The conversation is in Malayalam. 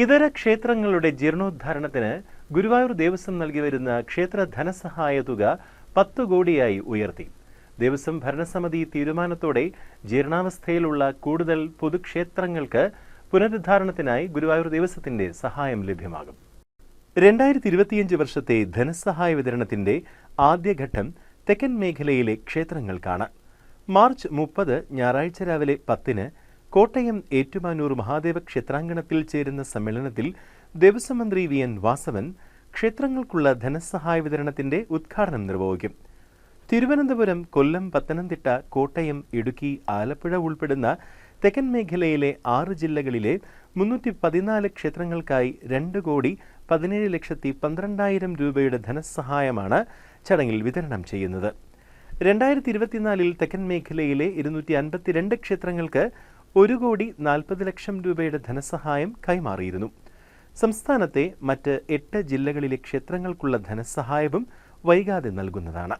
ഇതര ക്ഷേത്രങ്ങളുടെ ജീർണോദ്ധാരണത്തിന് ഗുരുവായൂർ ദേവസ്വം നൽകി വരുന്ന ക്ഷേത്ര ധനസഹായ തുക പത്ത് കോടിയായി ഉയർത്തി. ദേവസ്വം ഭരണസമിതി തീരുമാനത്തോടെ ജീർണാവസ്ഥയിലുള്ള കൂടുതൽ പൊതുക്ഷേത്രങ്ങൾക്ക് പുനരുദ്ധാരണത്തിനായി ഗുരുവായൂർ ദേവസ്വത്തിന്റെ സഹായം ലഭ്യമാകും. രണ്ടായിരത്തി ഇരുപത്തിയഞ്ച് വർഷത്തെ ധനസഹായ വിതരണത്തിന്റെ ആദ്യഘട്ടം തെക്കൻ മേഖലയിലെ ക്ഷേത്രങ്ങൾക്കാണ്. മാർച്ച് മുപ്പത് ഞായറാഴ്ച രാവിലെ പത്തിന് കോട്ടയം ഏറ്റുമാനൂർ മഹാദേവ ക്ഷേത്രാങ്കണത്തിൽ ചേരുന്ന സമ്മേളനത്തിൽ ദേവസ്വം മന്ത്രി വി എൻ വാസവൻ ക്ഷേത്രങ്ങൾക്കുള്ള ധനസഹായ വിതരണത്തിന്റെ ഉദ്ഘാടനം നിർവഹിക്കും. തിരുവനന്തപുരം കൊല്ലം പത്തനംതിട്ട കോട്ടയം ഇടുക്കി ആലപ്പുഴ ഉൾപ്പെടുന്ന തെക്കൻ മേഖലയിലെ ആറ് ജില്ലകളിലെ മുന്നൂറ്റി പതിനാല് ക്ഷേത്രങ്ങൾക്കായി രണ്ട് കോടി പതിനേഴ് ലക്ഷത്തി പന്ത്രണ്ടായിരം രൂപയുടെ ധനസഹായമാണ് ചടങ്ങിൽ വിതരണം ചെയ്യുന്നത്. രണ്ടായിരത്തി ഇരുപത്തിനാലിൽ തെക്കൻ മേഖലയിലെ ഇരുന്നൂറ്റി അൻപത്തിരണ്ട് ക്ഷേത്രങ്ങൾക്ക് ഒരു കോടി നാൽപ്പത് ലക്ഷം രൂപയുടെ ധനസഹായം കൈമാറിയിരുന്നു. സംസ്ഥാനത്തെ മറ്റ് എട്ട് ജില്ലകളിലെ ക്ഷേത്രങ്ങൾക്കുള്ള ധനസഹായവും വൈകാതെ നൽകുന്നതാണ്.